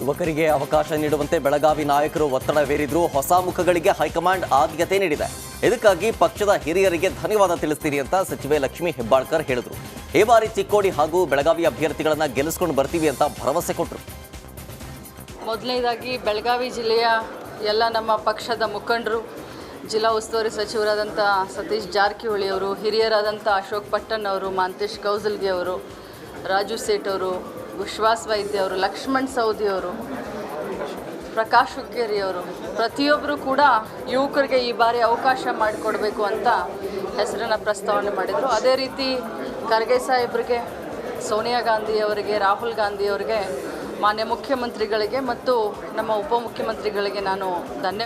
ಯುವಕರಿಗೆ ಅವಕಾಶ ನೀಡುವಂತೆ ಬೆಳಗಾವಿ ನಾಯಕರು ಒತ್ತಡವೇರಿದ್ರು ಹೊಸ ಮುಖಗಳಿಗೆ ಹೈಕಮಾಂಡ್ ಆದ್ಯತೆ ನೀಡಿದೆ. ಇದಕ್ಕಾಗಿ ಪಕ್ಷದ ಹಿರಿಯರಿಗೆ ಧನ್ಯವಾದ ತಿಳಿಸ್ತೀರಿ ಅಂತ ಸಚಿವೆ ಲಕ್ಷ್ಮೀ ಹೆಬ್ಬಾಳ್ಕರ್ ಹೇಳಿದ್ರು. ಈ ಬಾರಿ ಚಿಕ್ಕೋಡಿ ಹಾಗೂ ಬೆಳಗಾವಿ ಅಭ್ಯರ್ಥಿಗಳನ್ನು ಗೆಲ್ಲಿಸ್ಕೊಂಡು ಬರ್ತೀವಿ ಅಂತ ಭರವಸೆ ಕೊಟ್ಟರು ಮೊದಲನೇದಾಗಿ ಬೆಳಗಾವಿ ಜಿಲ್ಲೆಯ ಎಲ್ಲ ನಮ್ಮ ಪಕ್ಷದ ಮುಖಂಡರು, ಜಿಲ್ಲಾ ಉಸ್ತುವಾರಿ ಸಚಿವರಾದಂಥ ಸತೀಶ್ ಜಾರಕಿಹೊಳಿ ಅವರು ಹಿರಿಯರಾದಂಥ ಅಶೋಕ್ ಪಟ್ಟಣ್ ಅವರು, ಮಾಂತೇಶ್ ಕೌಸಲ್ಗೆ ಅವರು, ರಾಜು ಸೇಠ್ ಅವರು ವಿಶ್ವಾಸ್ ವೈದ್ಯ ಅವರು ಲಕ್ಷ್ಮಣ್ ಸೌದಿ ಅವರು ಪ್ರಕಾಶ್ ಹುಕ್ಕೇರಿ ಅವರು ಪ್ರತಿಯೊಬ್ಬರು ಕೂಡ ಯುವಕರಿಗೆ ಈ ಬಾರಿ ಅವಕಾಶ ಮಾಡಿಕೊಡ್ಬೇಕು ಅಂತ ಹೆಸರನ್ನು ಪ್ರಸ್ತಾವನೆ ಮಾಡಿದರು. ಅದೇ ರೀತಿ ಖರ್ಗೆ ಸಾಹೇಬ್ರಿಗೆ, ಸೋನಿಯಾ ಗಾಂಧಿ ಅವರಿಗೆ ರಾಹುಲ್ ಗಾಂಧಿ ಅವರಿಗೆ ಮಾನ್ಯ ಮುಖ್ಯಮಂತ್ರಿಗಳಿಗೆ ಮತ್ತು ನಮ್ಮ ಉಪಮುಖ್ಯಮಂತ್ರಿಗಳಿಗೆ ನಾನು ಧನ್ಯ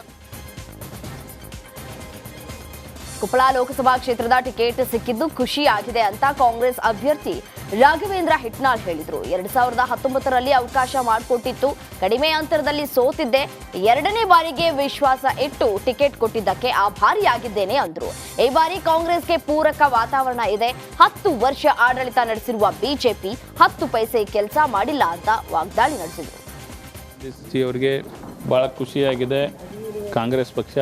ಕೊಪ್ಪಳ ಲೋಕಸಭಾ ಕ್ಷೇತ್ರದ ಟಿಕೆಟ್ ಸಿಕ್ಕಿದ್ದು ಖುಷಿಯಾಗಿದೆ ಅಂತ ಕಾಂಗ್ರೆಸ್ ಅಭ್ಯರ್ಥಿ ರಾಘವೇಂದ್ರ ಹಿಟ್ನಾಳ್ ಹೇಳಿದ್ರು. ಎರಡ್ ಸಾವಿರದ ಹತ್ತೊಂಬತ್ತರಲ್ಲಿ ಅವಕಾಶ ಮಾಡಿಕೊಟ್ಟಿತ್ತು. ಕಡಿಮೆ ಅಂತರದಲ್ಲಿ ಸೋತಿದ್ದೆ. ಎರಡನೇ ಬಾರಿಗೆ ವಿಶ್ವಾಸ ಇಟ್ಟು ಟಿಕೆಟ್ ಕೊಟ್ಟಿದ್ದಕ್ಕೆ ಆಭಾರಿಯಾಗಿದ್ದೇನೆ ಅಂದ್ರು. ಈ ಬಾರಿ ಕಾಂಗ್ರೆಸ್ಗೆ ಪೂರಕ ವಾತಾವರಣ ಇದೆ. ಹತ್ತು ವರ್ಷ ಆಡಳಿತ ನಡೆಸಿರುವ ಬಿಜೆಪಿ ಹತ್ತು ಪೈಸೆ ಕೆಲಸ ಮಾಡಿಲ್ಲ ಅಂತ ವಾಗ್ದಾಳಿ ನಡೆಸಿದ್ರು. ಅವರಿಗೆ ಭಾಳ ಖುಷಿಯಾಗಿದೆ. ಕಾಂಗ್ರೆಸ್ ಪಕ್ಷ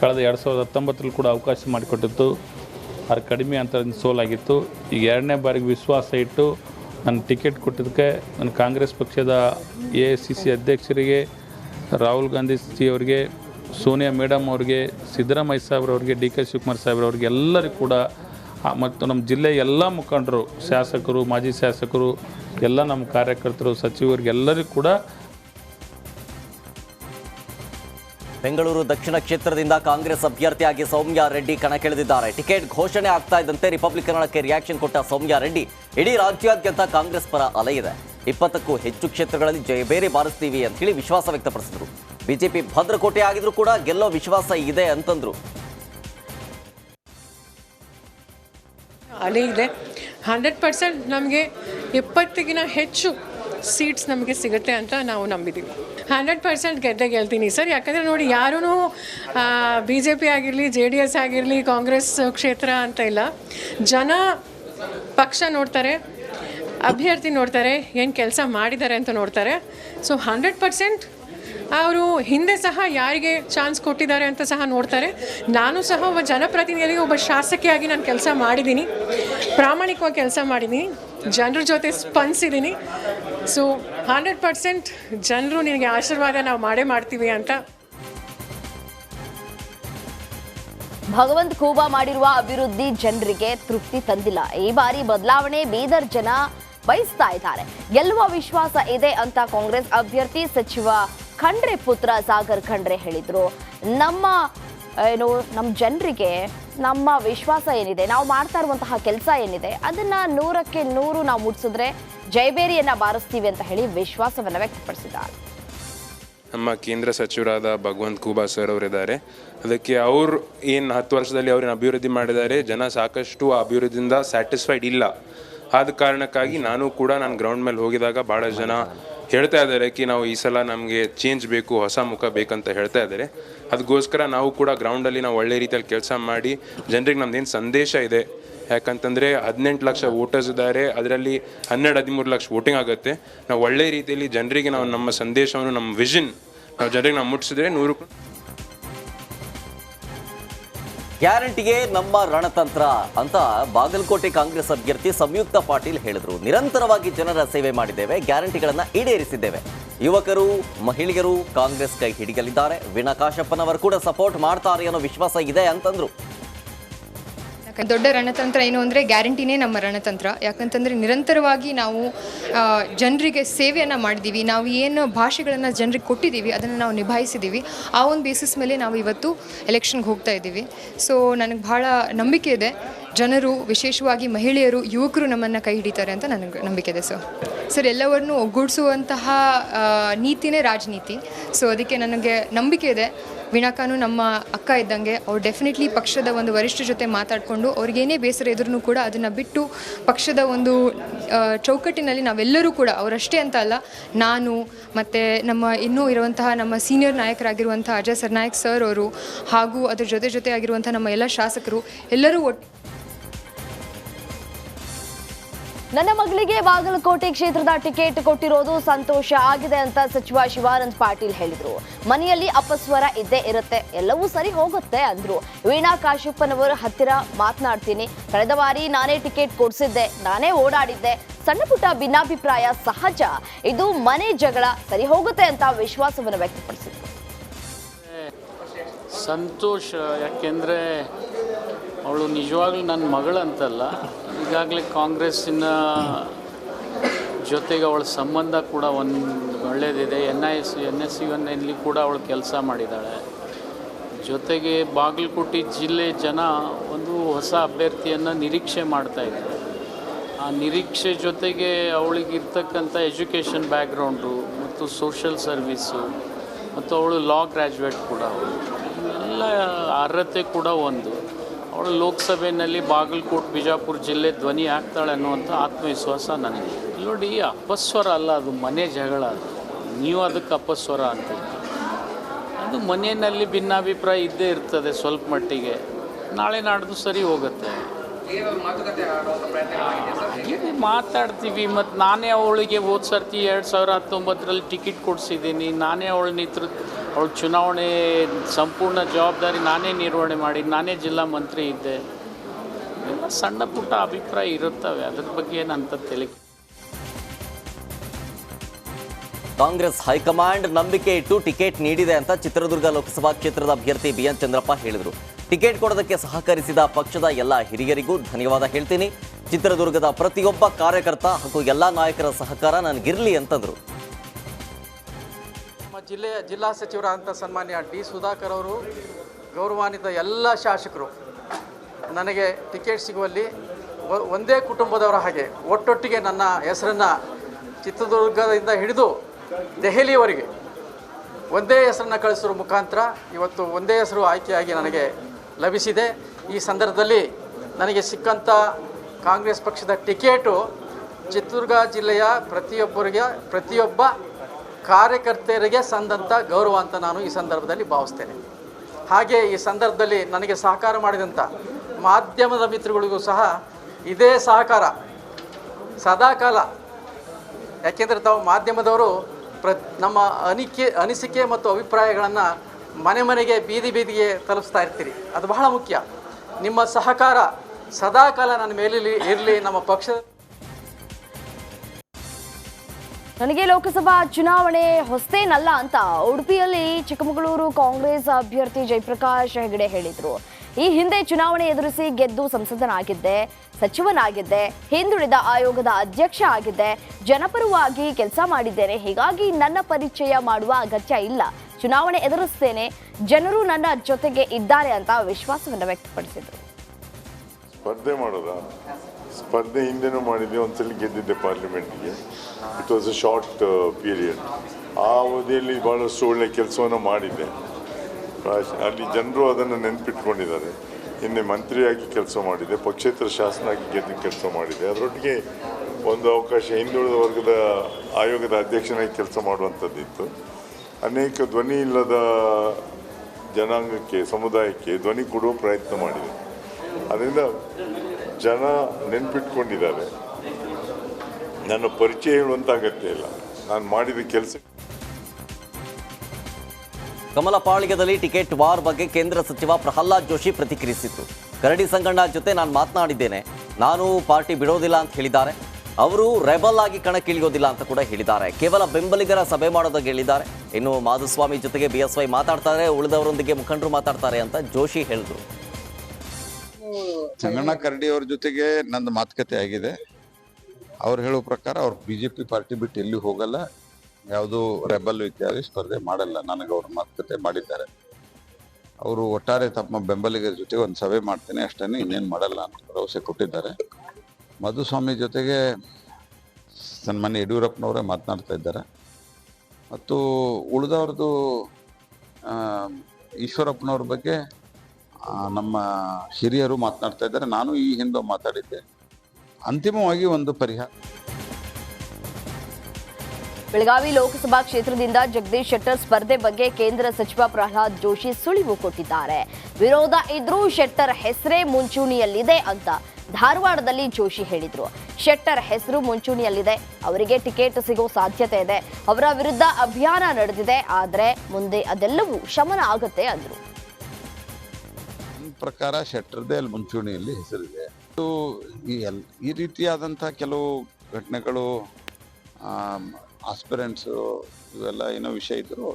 ಕಳೆದ ಎರಡು ಸಾವಿರದ ಹತ್ತೊಂಬತ್ತರಲ್ಲಿ ಕೂಡ ಅವಕಾಶ ಮಾಡಿಕೊಟ್ಟಿತ್ತು. ಅದು ಕಡಿಮೆ ಅಂತರದಿಂದ ಸೋಲಾಗಿತ್ತು. ಈಗ ಎರಡನೇ ಬಾರಿಗೆ ವಿಶ್ವಾಸ ಇಟ್ಟು ನನ್ನ ಟಿಕೆಟ್ ಕೊಟ್ಟಿದ್ದಕ್ಕೆ ನನ್ನ ಕಾಂಗ್ರೆಸ್ ಪಕ್ಷದ ಎ ಅಧ್ಯಕ್ಷರಿಗೆ, ರಾಹುಲ್ ಗಾಂಧಿ ಅವರಿಗೆ, ಸೋನಿಯಾ ಮೇಡಮ್ ಅವರಿಗೆ, ಸಿದ್ದರಾಮಯ್ಯ ಸಾಹೇಬ್ರವ್ರಿಗೆ ಡಿ ಕೆ ಶಿವಕುಮಾರ್ ಸಾಹೇಬ್ರವ್ರಿಗೆ ಎಲ್ಲರಿಗೂ ಕೂಡ ಮತ್ತು ನಮ್ಮ ಜಿಲ್ಲೆಯ ಎಲ್ಲ ಮುಖಂಡರು, ಶಾಸಕರು, ಮಾಜಿ ಶಾಸಕರು, ಎಲ್ಲ ನಮ್ಮ ಕಾರ್ಯಕರ್ತರು ಸಚಿವರಿಗೆ ಎಲ್ಲರಿಗೂ ಕೂಡ ಬೆಂಗಳೂರು ದಕ್ಷಿಣ ಕ್ಷೇತ್ರದಿಂದ ಕಾಂಗ್ರೆಸ್ ಅಭ್ಯರ್ಥಿಯಾಗಿ ಸೌಮ್ಯ ರೆಡ್ಡಿ ಕಣಕ್ಕಿಳಿದಿದ್ದಾರೆ. ಟಿಕೆಟ್ ಘೋಷಣೆ ಆಗ್ತಾ ಇದ್ದಂತೆ ರಿಪಬ್ಲಿಕನ್ಗೆ ರಿಯಾಕ್ಷನ್ ಕೊಟ್ಟ ಸೌಮ್ಯ ರೆಡ್ಡಿ, ಇಡೀ ರಾಜ್ಯಾದ್ಯಂತ ಕಾಂಗ್ರೆಸ್ ಪರ ಅಲೆ ಇದೆ. ಇಪ್ಪತ್ತಕ್ಕೂ ಹೆಚ್ಚು ಕ್ಷೇತ್ರಗಳಲ್ಲಿ ಜಯಬೇರಿ ಬಾರಿಸ್ತೀವಿ ಅಂತ ಹೇಳಿ ವಿಶ್ವಾಸ ವ್ಯಕ್ತಪಡಿಸಿದ್ರು. ಬಿಜೆಪಿ ಭದ್ರಕೋಟೆ ಆಗಿದ್ರು ಕೂಡ ಗೆಲ್ಲೋ ವಿಶ್ವಾಸ ಇದೆ ಅಂತಂದ್ರು. ಅಲೆ ಇದೆ. ಹಂಡ್ರೆಡ್ ಪರ್ಸೆಂಟ್ ನಮಗೆ ಇಪ್ಪತ್ತಿಗಿನ ಹೆಚ್ಚು ಸೀಟ್ಸ್ ನಮಗೆ ಸಿಗುತ್ತೆ ಅಂತ ನಾವು ನಂಬಿದ್ದೀವಿ ಹಂಡ್ರೆಡ್ ಪರ್ಸೆಂಟ್ ಗೆದ್ದೆ ಗೆಲ್ತೀನಿ. ಸರ್, ಯಾಕಂದರೆ ನೋಡಿ ಯಾರೂ ಬಿ ಜೆ ಪಿ ಆಗಿರಲಿ, ಜೆ ಡಿ ಎಸ್ ಆಗಿರಲಿ, ಕಾಂಗ್ರೆಸ್ ಕ್ಷೇತ್ರ ಅಂತ ಇಲ್ಲ. ಜನ ಪಕ್ಷ ನೋಡ್ತಾರೆ, ಅಭ್ಯರ್ಥಿ ನೋಡ್ತಾರೆ, ಏನು ಕೆಲಸ ಮಾಡಿದ್ದಾರೆ ಅಂತ ನೋಡ್ತಾರೆ. ಸೊ ಹಂಡ್ರೆಡ್ ಪರ್ಸೆಂಟ್ ಅವರು ಹಿಂದೆ ಸಹ ಯಾರಿಗೆ ಚಾನ್ಸ್ ಕೊಟ್ಟಿದ್ದಾರೆ ಅಂತ ಸಹ ನೋಡ್ತಾರೆ. ನಾನು ಸಹ ಒಬ್ಬ ಜನಪ್ರತಿನಿಧಿಯಾಗಿ, ಒಬ್ಬ ಶಾಸಕಿಯಾಗಿ ನಾನು ಕೆಲಸ ಮಾಡಿದ್ದೀನಿ. ಪ್ರಾಮಾಣಿಕವಾಗಿ ಕೆಲಸ ಮಾಡಿದ್ದೀನಿ. ಜನರ ಜೊತೆ ಸ್ಪಂದಿಸಿದ್ದೀನಿ. ಸೊ ಹಂಡ್ರೆಡ್ ಪರ್ಸೆಂಟ್ ಜನರು ನಿನಗೆ ಆಶೀರ್ವಾದ ನಾವು ಮಾಡೇ ಮಾಡ್ತೀವಿ ಅಂತ. ಭಗವಂತ್ ಖೂಬಾ ಮಾಡಿರುವ ಅಭಿವೃದ್ಧಿ ಜನರಿಗೆ ತೃಪ್ತಿ ತಂದಿಲ್ಲ. ಈ ಬಾರಿ ಬದಲಾವಣೆ ಬೀದರ್ ಜನ ಬಯಸ್ತಾ ಇದ್ದಾರೆ. ಗೆಲ್ಲುವ ವಿಶ್ವಾಸ ಇದೆ ಅಂತ ಕಾಂಗ್ರೆಸ್ ಅಭ್ಯರ್ಥಿ ಸಚಿವ ಖಂಡ್ರೆ ಪುತ್ರ ಸಾಗರ್ ಖಂಡ್ರೆ ಹೇಳಿದ್ರು. ನಮ್ಮ ಏನು ನಮ್ಮ ಜನರಿಗೆ ನಮ್ಮ ವಿಶ್ವಾಸ ಏನಿದೆ, ನಾವು ಮಾಡ್ತಾ ಇರುವಂತಹ ಕೆಲಸ ಏನಿದೆ, ಅದನ್ನ ನೂರಕ್ಕೆ ನೂರು ನಾವು ಮುಟ್ಸಿದ್ರೆ ಜಯಬೇರಿಯನ್ನ ಬಾರಿಸ್ತೀವಿ ಅಂತ ಹೇಳಿ ವಿಶ್ವಾಸವನ್ನ ವ್ಯಕ್ತಪಡಿಸಿದ್ದಾರೆ. ನಮ್ಮ ಕೇಂದ್ರ ಸಚಿವರಾದ ಭಗವಂತ್ ಖೂಬಾ ಸರ್ ಅವರಿದ್ದಾರೆ. ಅದಕ್ಕೆ ಅವರು ಏನು ಹತ್ತು ವರ್ಷದಲ್ಲಿ ಅವ್ರನ್ನ ಅಭಿವೃದ್ಧಿ ಮಾಡಿದ್ದಾರೆ, ಜನ ಸಾಕಷ್ಟು ಆ ಅಭಿವೃದ್ಧಿಯಿಂದ ಸ್ಯಾಟಿಸ್ಫೈಡ್ ಇಲ್ಲ. ಆದ ಕಾರಣಕ್ಕಾಗಿ ನಾನು ಕೂಡ ನಾನು ಗ್ರೌಂಡ್ ಮೇಲೆ ಹೋಗಿದಾಗ ಭಾಳ ಜನ ಹೇಳ್ತಾ ಇದ್ದಾರೆ ಕಿ ನಾವು ಈ ಸಲ ನಮಗೆ ಚೇಂಜ್ ಬೇಕು, ಹೊಸ ಮುಖ ಬೇಕಂತ ಹೇಳ್ತಾ ಇದ್ದಾರೆ. ಅದಕ್ಕೋಸ್ಕರ ನಾವು ಕೂಡ ಗ್ರೌಂಡಲ್ಲಿ ನಾವು ಒಳ್ಳೆ ರೀತಿಯಲ್ಲಿ ಕೆಲಸ ಮಾಡಿ, ಜನರಿಗೆ ನಮ್ದೇನು ಸಂದೇಶ ಇದೆ. ಯಾಕಂತಂದರೆ ಹದಿನೆಂಟು ಲಕ್ಷ ವೋಟರ್ಸ್ ಇದ್ದಾರೆ. ಅದರಲ್ಲಿ ಹನ್ನೆರಡು, ಹದಿಮೂರು ಲಕ್ಷ ವೋಟಿಂಗ್ ಆಗುತ್ತೆ. ನಾವು ಒಳ್ಳೆ ರೀತಿಯಲ್ಲಿ ಜನರಿಗೆ ನಾವು ನಮ್ಮ ಸಂದೇಶವನ್ನು, ನಮ್ಮ ವಿಷನ್ ನಾವು ಜನರಿಗೆ ನಾವು ಮುಟ್ಟಿಸಿದ್ರೆ ನೂರು ಗ್ಯಾರಂಟಿಗೆ ನಮ್ಮ ರಣತಂತ್ರ ಅಂತ ಬಾಗಲಕೋಟೆ ಕಾಂಗ್ರೆಸ್ ಅಭ್ಯರ್ಥಿ ಸಂಯುಕ್ತ ಪಾಟೀಲ್ ಹೇಳಿದ್ರು. ನಿರಂತರವಾಗಿ ಜನರ ಸೇವೆ ಮಾಡಿದ್ದೇವೆ, ಗ್ಯಾರಂಟಿಗಳನ್ನು ಈಡೇರಿಸಿದ್ದೇವೆ. ಯುವಕರು, ಮಹಿಳೆಯರು ಕಾಂಗ್ರೆಸ್ ಕೈ ಹಿಡಿಯಲಿದ್ದಾರೆ. ವಿನಕಾಶಪ್ಪನವರು ಕಾಶಪ್ಪನವರು ಕೂಡ ಸಪೋರ್ಟ್ ಮಾಡ್ತಾರೆ ಅನ್ನೋ ವಿಶ್ವಾಸ ಇದೆ ಅಂತಂದ್ರು. ದೊಡ್ಡ ರಣತಂತ್ರ ಏನು ಅಂದರೆ ಗ್ಯಾರಂಟಿನೇ ನಮ್ಮ ರಣತಂತ್ರ. ಯಾಕಂತಂದರೆ ನಿರಂತರವಾಗಿ ನಾವು ಜನರಿಗೆ ಸೇವೆಯನ್ನು ಮಾಡಿದ್ದೀವಿ ನಾವು ಏನು ಭಾಷೆಗಳನ್ನು ಜನರಿಗೆ ಕೊಟ್ಟಿದ್ದೀವಿ ಅದನ್ನು ನಾವು ನಿಭಾಯಿಸಿದ್ದೀವಿ ಆ ಒಂದು ಬೇಸಿಸ್ ಮೇಲೆ ನಾವು ಇವತ್ತು ಎಲೆಕ್ಷನ್ಗೆ ಹೋಗ್ತಾ ಇದ್ದೀವಿ. ಸೊ ನನಗೆ ಭಾಳ ನಂಬಿಕೆ ಇದೆ. ಜನರು, ವಿಶೇಷವಾಗಿ ಮಹಿಳೆಯರು, ಯುವಕರು ನಮ್ಮನ್ನು ಕೈ ಹಿಡಿತಾರೆ ಅಂತ ನನಗೆ ನಂಬಿಕೆ ಇದೆ ಸರ್ ಸರ್ ಎಲ್ಲವನ್ನೂ ಒಗ್ಗೂಡಿಸುವಂತಹ ನೀತಿನೇ ರಾಜನೀತಿ. ಸೊ ಅದಕ್ಕೆ ನನಗೆ ನಂಬಿಕೆ ಇದೆ. ವೀಣಾಕಾನು ನಮ್ಮ ಅಕ್ಕ ಇದ್ದಂಗೆ ಅವ್ರು ಡೆಫಿನೆಟ್ಲಿ ಪಕ್ಷದ ಒಂದು ವರಿಷ್ಠ ಜೊತೆ ಮಾತಾಡಿಕೊಂಡು ಅವ್ರಿಗೇನೇ ಬೇಸರ ಇದ್ರೂ ಕೂಡ ಅದನ್ನು ಬಿಟ್ಟು ಪಕ್ಷದ ಒಂದು ಚೌಕಟ್ಟಿನಲ್ಲಿ ನಾವೆಲ್ಲರೂ ಕೂಡ ಅವರಷ್ಟೇ ಅಂತ ಅಲ್ಲ, ನಾನು ಮತ್ತು ನಮ್ಮ ಇನ್ನೂ ಇರುವಂತಹ ನಮ್ಮ ಸೀನಿಯರ್ ನಾಯಕರಾಗಿರುವಂಥ ಅಜಯ್ ಸರ್ನಾಯಕ್ ಸರ್ ಅವರು ಹಾಗೂ ಅದರ ಜೊತೆ ಜೊತೆ ಆಗಿರುವಂಥ ನಮ್ಮ ಎಲ್ಲ ಶಾಸಕರು ಎಲ್ಲರೂ ಒಟ್ಟು ನನ್ನ ಮಗಳಿಗೆ ಬಾಗಲಕೋಟೆ ಕ್ಷೇತ್ರದ ಟಿಕೆಟ್ ಕೊಟ್ಟಿರೋದು ಸಂತೋಷ ಆಗಿದೆ ಅಂತ ಸಚಿವ ಶಿವಾನಂದ್ ಪಾಟೀಲ್ ಹೇಳಿದ್ರು. ಮನೆಯಲ್ಲಿ ಅಪಸ್ವರ ಇದ್ದೇ ಇರುತ್ತೆ, ಎಲ್ಲವೂ ಸರಿ ಹೋಗುತ್ತೆ ಅಂದ್ರು. ವೀಣಾ ಕಾಶ್ಯಪ್ಪನವರ ಹತ್ತಿರ ಮಾತನಾಡ್ತೀನಿ. ಕಳೆದ ಬಾರಿ ನಾನೇ ಟಿಕೆಟ್ ಕೊಡಿಸಿದ್ದೆ, ನಾನೇ ಓಡಾಡಿದ್ದೆ. ಸಣ್ಣ ಪುಟ್ಟ ಭಿನ್ನಾಭಿಪ್ರಾಯ ಸಹಜ. ಇದು ಮನೆ ಜಗಳ, ಸರಿ ಹೋಗುತ್ತೆ ಅಂತ ವಿಶ್ವಾಸವನ್ನು ವ್ಯಕ್ತಪಡಿಸಿದ್ರು. ಸಂತೋಷ ಯಾಕೆಂದ್ರೆ, ಅವಳು ನಿಜವಾಗ್ಲೂ ನನ್ನ ಮಗಳಂತಲ್ಲ. ಈಗಾಗಲೇ ಕಾಂಗ್ರೆಸ್ಸಿನ ಜೊತೆಗೆ ಅವಳ ಸಂಬಂಧ ಕೂಡ ಒಂದು ಒಳ್ಳೆಯದಿದೆ N I S N S ಯುನಲ್ಲಿ ಕೂಡ ಅವಳು ಕೆಲಸ ಮಾಡಿದ್ದಾಳೆ. ಜೊತೆಗೆ ಬಾಗಲಕೋಟೆ ಜಿಲ್ಲೆ ಜನ ಒಂದು ಹೊಸ ಅಭ್ಯರ್ಥಿಯನ್ನು ನಿರೀಕ್ಷೆ ಮಾಡ್ತಾ ಇದ್ದಾರೆ. ಆ ನಿರೀಕ್ಷೆ ಜೊತೆಗೆ ಅವಳಿಗಿರ್ತಕ್ಕಂಥ ಎಜುಕೇಷನ್ ಬ್ಯಾಕ್ಗ್ರೌಂಡು ಮತ್ತು ಸೋಷಲ್ ಸರ್ವೀಸು ಮತ್ತು ಅವಳು ಲಾ ಗ್ರ್ಯಾಜುಯೇಟ್ ಕೂಡ ಅವಳು. ಎಲ್ಲ ಅರ್ಹತೆ ಕೂಡ ಒಂದು. ಅವಳು ಲೋಕಸಭೆಯಲ್ಲಿ ಬಾಗಲಕೋಟ್, ಬಿಜಾಪುರ ಜಿಲ್ಲೆ ಧ್ವನಿ ಆಗ್ತಾಳೆ ಅನ್ನುವಂಥ ಆತ್ಮವಿಶ್ವಾಸ ನನಗೆ ನೋಡಿ ಅಪಸ್ವರ ಅಲ್ಲ, ಅದು ಮನೆ ಜಗಳ ಅದು. ನೀವು ಅದಕ್ಕೆ ಅಪಸ್ವರ ಅಂತ ಅದು ಮನೆಯಲ್ಲಿ ಭಿನ್ನಾಭಿಪ್ರಾಯ ಇದ್ದೇ ಇರ್ತದೆ ಸ್ವಲ್ಪ ಮಟ್ಟಿಗೆ. ನಾಳೆ ನಾಡ್ದು ಸರಿ ಹೋಗುತ್ತೆ. ಹಾಗೆ ಮಾತಾಡ್ತೀವಿ ಮತ್ತು ನಾನೇ ಅವಳಿಗೆ ಹೋದ ಸರ್ತಿ ಎರಡು ಸಾವಿರ ಹತ್ತೊಂಬತ್ತರಲ್ಲಿ ಟಿಕೆಟ್ ಕೊಡಿಸಿದ್ದೀನಿ. ನಾನೇ ಅವಳ ನೇತೃತ್ವ ಅವಳ ಚುನಾವಣೆ ಸಂಪೂರ್ಣ ಜವಾಬ್ದಾರಿ ನಾನೇ ನಿರ್ವಹಣೆ ಮಾಡಿ ನಾನೇ ಜಿಲ್ಲಾ ಮಂತ್ರಿ ಇದ್ದೆ. ಎಲ್ಲ ಸಣ್ಣ ಪುಟ್ಟ ಅಭಿಪ್ರಾಯ ಇರುತ್ತವೆ, ಅದ್ರ ಬಗ್ಗೆ ಏನಂತ ತಲೆ ಕಾಂಗ್ರೆಸ್ ಹೈಕಮಾಂಡ್ ನಂಬಿಕೆ ಇಟ್ಟು ಟಿಕೆಟ್ ನೀಡಿದೆ ಅಂತ ಚಿತ್ರದುರ್ಗ ಲೋಕಸಭಾ ಕ್ಷೇತ್ರದ ಅಭ್ಯರ್ಥಿ ಬಿ ಎನ್ ಚಂದ್ರಪ್ಪ ಹೇಳಿದರು. ಟಿಕೆಟ್ ಕೊಡೋದಕ್ಕೆ ಸಹಕರಿಸಿದ ಪಕ್ಷದ ಎಲ್ಲ ಹಿರಿಯರಿಗೂ ಧನ್ಯವಾದ ಹೇಳ್ತೀನಿ. ಚಿತ್ರದುರ್ಗದ ಪ್ರತಿಯೊಬ್ಬ ಕಾರ್ಯಕರ್ತ ಹಾಗೂ ಎಲ್ಲ ನಾಯಕರ ಸಹಕಾರ ನನಗಿರಲಿ ಅಂತಂದರು. ಜಿಲ್ಲೆಯ ಜಿಲ್ಲಾ ಸಚಿವರಾದಂಥ ಸನ್ಮಾನ್ಯ ಡಿ ಸುಧಾಕರ್ ಅವರು, ಗೌರವಾನ್ವಿತ ಎಲ್ಲ ಶಾಸಕರು, ನನಗೆ ಟಿಕೆಟ್ ಸಿಗುವಲ್ಲಿ ಒಂದೇ ಕುಟುಂಬದವರ ಹಾಗೆ ಒಟ್ಟೊಟ್ಟಿಗೆ ನನ್ನ ಹೆಸರನ್ನು ಚಿತ್ರದುರ್ಗದಿಂದ ಹಿಡಿದು ದೆಹಲಿಯವರೆಗೆ ಒಂದೇ ಹೆಸರನ್ನು ಕಳಿಸಿರೋ ಮುಖಾಂತರ ಇವತ್ತು ಒಂದೇ ಹೆಸರು ಆಯ್ಕೆಯಾಗಿ ನನಗೆ ಲಭಿಸಿದೆ. ಈ ಸಂದರ್ಭದಲ್ಲಿ ನನಗೆ ಸಿಕ್ಕಂಥ ಕಾಂಗ್ರೆಸ್ ಪಕ್ಷದ ಟಿಕೆಟು ಚಿತ್ರದುರ್ಗ ಜಿಲ್ಲೆಯ ಪ್ರತಿಯೊಬ್ಬರಿಗೆ, ಪ್ರತಿಯೊಬ್ಬ ಕಾರ್ಯಕರ್ತೆಯರಿಗೆ ಸಂದಂಥ ಗೌರವ ಅಂತ ನಾನು ಈ ಸಂದರ್ಭದಲ್ಲಿ ಭಾವಿಸ್ತೇನೆ. ಹಾಗೆ ಈ ಸಂದರ್ಭದಲ್ಲಿ ನನಗೆ ಸಹಕಾರ ಮಾಡಿದಂಥ ಮಾಧ್ಯಮದ ಮಿತ್ರಗಳಿಗೂ ಸಹ ಇದೇ ಸಹಕಾರ. ಸದಾಕಾಲ. ಯಾಕೆಂದರೆ ತಾವು ಮಾಧ್ಯಮದವರು ಪ್ರ ನಮ್ಮ ಅನಿಕೆ, ಅನಿಸಿಕೆ ಮತ್ತು ಅಭಿಪ್ರಾಯಗಳನ್ನು ಮನೆ ಮನೆಗೆ ಬೀದಿ ಬೀದಿಗೆ ತಲುಪಿಸ್ತಾ ಇರ್ತೀರಿ. ಅದು ಬಹಳ ಮುಖ್ಯ. ನಿಮ್ಮ ಸಹಕಾರ ಸದಾಕಾಲ ನನ್ನ ಮೇಲಿರಲಿ, ಇರಲಿ, ನಮ್ಮ ಪಕ್ಷದ ನನಗೆ ಲೋಕಸಭಾ ಚುನಾವಣೆ ಹೊಸ್ತೇನಲ್ಲ ಅಂತ ಉಡುಪಿಯಲ್ಲಿ ಚಿಕ್ಕಮಗಳೂರು ಕಾಂಗ್ರೆಸ್ ಅಭ್ಯರ್ಥಿ ಜಯಪ್ರಕಾಶ್ ಹೆಗಡೆ ಹೇಳಿದ್ರು. ಈ ಹಿಂದೆ ಚುನಾವಣೆ ಎದುರಿಸಿ ಗೆದ್ದು ಸಂಸದನಾಗಿದ್ದೆ, ಸಚಿವನಾಗಿದ್ದೆ, ಹಿಂದುಳಿದ ಆಯೋಗದ ಅಧ್ಯಕ್ಷ ಆಗಿದ್ದೆ, ಜನಪರವಾಗಿ ಕೆಲಸ ಮಾಡಿದ್ದೇನೆ, ಹೀಗಾಗಿ ನನ್ನ ಪರಿಚಯ ಮಾಡುವ ಅಗತ್ಯ ಇಲ್ಲ. ಚುನಾವಣೆ ಎದುರಿಸ್ತೇನೆ, ಜನರು ನನ್ನ ಜೊತೆಗೆ ಇದ್ದಾರೆ ಅಂತ ವಿಶ್ವಾಸವನ್ನು ವ್ಯಕ್ತಪಡಿಸಿದರು. ಸ್ಪರ್ಧೆ ಹಿಂದೆನೂ ಮಾಡಿದ್ದೆ ಒಂದ್ಸಲ ಗೆದ್ದಿದ್ದೆ ಪಾರ್ಲಿಮೆಂಟ್ಗೆ. It was a short period ಆ ಅವಧಿಯಲ್ಲಿ ಭಾಳಷ್ಟು ಒಳ್ಳೆ ಕೆಲಸವನ್ನು ಮಾಡಿದ್ದೆ. ಅಲ್ಲಿ ಜನರು ಅದನ್ನು ನೆನಪಿಟ್ಕೊಂಡಿದ್ದಾರೆ. ಹಿಂದೆ ಮಂತ್ರಿಯಾಗಿ ಕೆಲಸ ಮಾಡಿದೆ ಪಕ್ಷೇತರ ಶಾಸನಾಗಿ ಗೆದ್ದು ಕೆಲಸ ಮಾಡಿದೆ ಅದರೊಟ್ಟಿಗೆ ಒಂದು ಅವಕಾಶ ಹಿಂದುಳಿದ ವರ್ಗದ ಆಯೋಗದ ಅಧ್ಯಕ್ಷನಾಗಿ ಕೆಲಸ ಮಾಡುವಂಥದ್ದಿತ್ತು ಅನೇಕ ಧ್ವನಿ ಇಲ್ಲದ ಜನಾಂಗಕ್ಕೆ, ಸಮುದಾಯಕ್ಕೆ ಧ್ವನಿ ಕೊಡುವ ಪ್ರಯತ್ನ ಮಾಡಿದೆ. ಅದರಿಂದ ಜನ ನೆನ್ಪಿಟ್ಕೊಂಡಿದ್ದಾರೆ. ನನ್ನ ಪರಿಚಯ ಅಗತ್ಯ ಇಲ್ಲ. ನಾನು ಮಾಡಿದ ಕೆಲಸ ಕಮಲ ಪಾಳ್ಯದಲ್ಲಿ ಟಿಕೆಟ್ ವಾರ್ ಬಗ್ಗೆ ಕೇಂದ್ರ ಸಚಿವ ಪ್ರಹ್ಲಾದ್ ಜೋಶಿ ಪ್ರತಿಕ್ರಿಯಿಸಿತ್ತು ಕರಡಿ ಸಂಗಣ್ಣ ಜೊತೆ ನಾನು ಮಾತನಾಡಿದ್ದೇನೆ. ನಾನು ಪಾರ್ಟಿ ಬಿಡೋದಿಲ್ಲ ಅಂತ ಹೇಳಿದ್ದಾರೆ. ಅವರು ರೆಬಲ್ ಆಗಿ ಕಣಕ್ಕಿಳಿಯೋದಿಲ್ಲ ಅಂತ ಕೂಡ ಹೇಳಿದ್ದಾರೆ. ಕೇವಲ ಬೆಂಬಲಿಗರ ಸಭೆ ಮಾಡೋದಾಗಿ ಹೇಳಿದ್ದಾರೆ. ಇನ್ನು ಮಾಧುಸ್ವಾಮಿ ಜೊತೆಗೆ ಬಿ ಎಸ್ ವೈ ಮಾತಾಡ್ತಾರೆ, ಉಳಿದವರೊಂದಿಗೆ ಮುಖಂಡರು ಮಾತಾಡ್ತಾರೆ ಅಂತ ಜೋಶಿ ಹೇಳಿದ್ರು. ಸಂಗಣ್ಣ ಕರಡಿ ಅವ್ರ ಜೊತೆಗೆ ನಂದು ಮಾತುಕತೆ ಆಗಿದೆ. ಅವ್ರು ಹೇಳೋ ಪ್ರಕಾರ ಅವ್ರು ಬಿ ಜೆ ಪಿ ಪಾರ್ಟಿ ಬಿಟ್ಟು ಎಲ್ಲಿ ಹೋಗಲ್ಲ ಯಾವುದು ರೆಬಲ್ ಇತ್ಯಾದಿ ಸ್ಪರ್ಧೆ ಮಾಡಲ್ಲ. ನನಗೆ ಅವ್ರ ಮಾತುಕತೆ ಮಾಡಿದ್ದಾರೆ. ಅವರು ಒಟ್ಟಾರೆ ತಮ್ಮ ಬೆಂಬಲಿಗರ ಜೊತೆಗೆ ಒಂದು ಸಭೆ ಮಾಡ್ತೇನೆ ಅಷ್ಟೇ ಇನ್ನೇನು ಮಾಡಲ್ಲ ಅಂತ ಭರವಸೆ ಕೊಟ್ಟಿದ್ದಾರೆ. ಮಧುಸ್ವಾಮಿ ಜೊತೆಗೆ ಸನ್ಮಾನ್ಯ ಯಡಿಯೂರಪ್ಪನವರೇ ಮಾತನಾಡ್ತಾ ಇದ್ದಾರೆ. ಮತ್ತು ಉಳಿದವ್ರದ್ದು ಈಶ್ವರಪ್ಪನವ್ರ ಬಗ್ಗೆ ನಮ್ಮ ಹಿರಿಯರು ಮಾತನಾಡ್ತಾ ಇದ್ದಾರೆ. ನಾನು ಈ ಹಿಂದೆ ಮಾತಾಡಿದ್ದೆ. ಅಂತಿಮವಾಗಿ ಒಂದು ಪರಿಹಾರ. ಬೆಳಗಾವಿ ಲೋಕಸಭಾ ಕ್ಷೇತ್ರದಿಂದ ಜಗದೀಶ್ ಶೆಟ್ಟರ್ ಸ್ಪರ್ಧೆ ಬಗ್ಗೆ ಕೇಂದ್ರ ಸಚಿವ ಪ್ರಹ್ಲಾದ್ ಜೋಶಿ ಸುಳಿವು ಕೊಟ್ಟಿದ್ದಾರೆ. ವಿರೋಧ ಇದ್ರೂ ಶೆಟ್ಟರ್ ಹೆಸರೇ ಮುಂಚೂಣಿಯಲ್ಲಿದೆ ಅಂತ ಧಾರವಾಡದಲ್ಲಿ ಜೋಶಿ ಹೇಳಿದ್ರು. ಶೆಟ್ಟರ್ ಹೆಸರು ಮುಂಚೂಣಿಯಲ್ಲಿದೆ. ಅವರಿಗೆ ಟಿಕೆಟ್ ಸಿಗೋ ಸಾಧ್ಯತೆ ಇದೆ. ಅವರ ವಿರುದ್ಧ ಅಭಿಯಾನ ನಡೆದಿದೆ. ಆದರೆ ಮುಂದೆ ಅದೆಲ್ಲವೂ ಶಮನ ಆಗುತ್ತೆ ಅಂದ್ರು. ಪ್ರಕಾರ ಶೆಟ್ಟರ್ದೇ ಅಲ್ಲಿ ಮುಂಚೂಣಿಯಲ್ಲಿ ಹೆಸರಿದೆ. ಇದು ಈ ಎಲ್, ಈ ರೀತಿಯಾದಂಥ ಕೆಲವು ಘಟನೆಗಳು ಆಸ್ಪಿರೆಂಟ್ಸು ಇವೆಲ್ಲ ಏನೋ ವಿಷಯ ಇದ್ದರು